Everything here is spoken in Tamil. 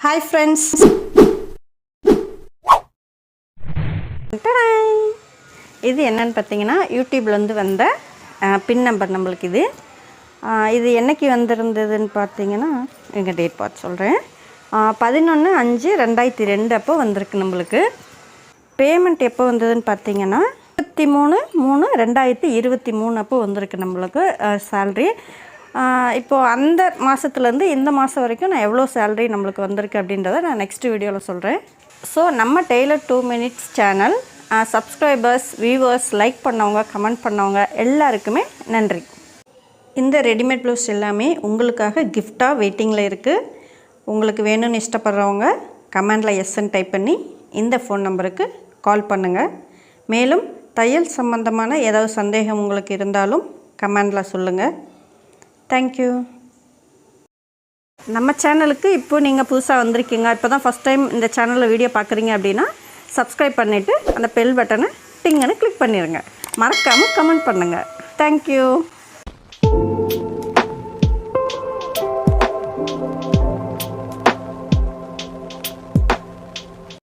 ஹாய் ஃப்ரெண்ட்ஸ் இது என்னன்னு பார்த்தீங்கன்னா யூடியூப்லேருந்து வந்த பின் நம்பர் நம்மளுக்கு இது. இது என்னைக்கு வந்திருந்ததுன்னு பார்த்தீங்கன்னா எங்கள் டேட் பார்த்து சொல்கிறேன் பதினொன்று அஞ்சு ரெண்டாயிரத்தி ரெண்டு அப்போ வந்திருக்கு நம்மளுக்கு. பேமெண்ட் எப்போ வந்ததுன்னு பார்த்தீங்கன்னா இருபத்தி மூணு மூணு ரெண்டாயிரத்தி இருபத்தி மூணு அப்போ வந்திருக்கு நம்மளுக்கு சேல்ரி இப்போது அந்த மாதத்துலேருந்து இந்த மாதம் வரைக்கும் நான் எவ்வளோ சேல்ரி நம்மளுக்கு வந்திருக்கு அப்படின்றத நான் நெக்ஸ்ட் வீடியோவில் சொல்கிறேன் ஸோ நம்ம tailor two minutes channel subscribers viewers like பண்ணவங்க கமெண்ட் பண்ணவங்க எல்லாருக்குமே நன்றி. இந்த ரெடிமேட் ப்ளவுஸ் எல்லாமே உங்களுக்காக கிஃப்டாக வெயிட்டிங்கில் இருக்குது உங்களுக்கு வேணும்னு இஷ்டப்படுறவங்க கமெண்டில் எஸ்ன்னு டைப் பண்ணி இந்த ஃபோன் நம்பருக்கு கால் பண்ணுங்கள் மேலும் தையல் சம்பந்தமான ஏதாவது சந்தேகம் உங்களுக்கு இருந்தாலும் கமெண்டில் சொல்லுங்கள் தேங்க்யூ நம்ம சேனலுக்கு இப்போ நீங்கள் புதுசாக வந்திருக்கீங்க. இப்போ தான் ஃபஸ்ட் டைம் இந்த சேனலில் வீடியோ பார்க்குறீங்க அப்படின்னா சப்ஸ்கிரைப் பண்ணிவிட்டு அந்த பெல் பட்டனை டிங்கன்னு கிளிக் பண்ணிடுங்க மறக்காமல் கமெண்ட் பண்ணுங்கள் தேங்க்யூ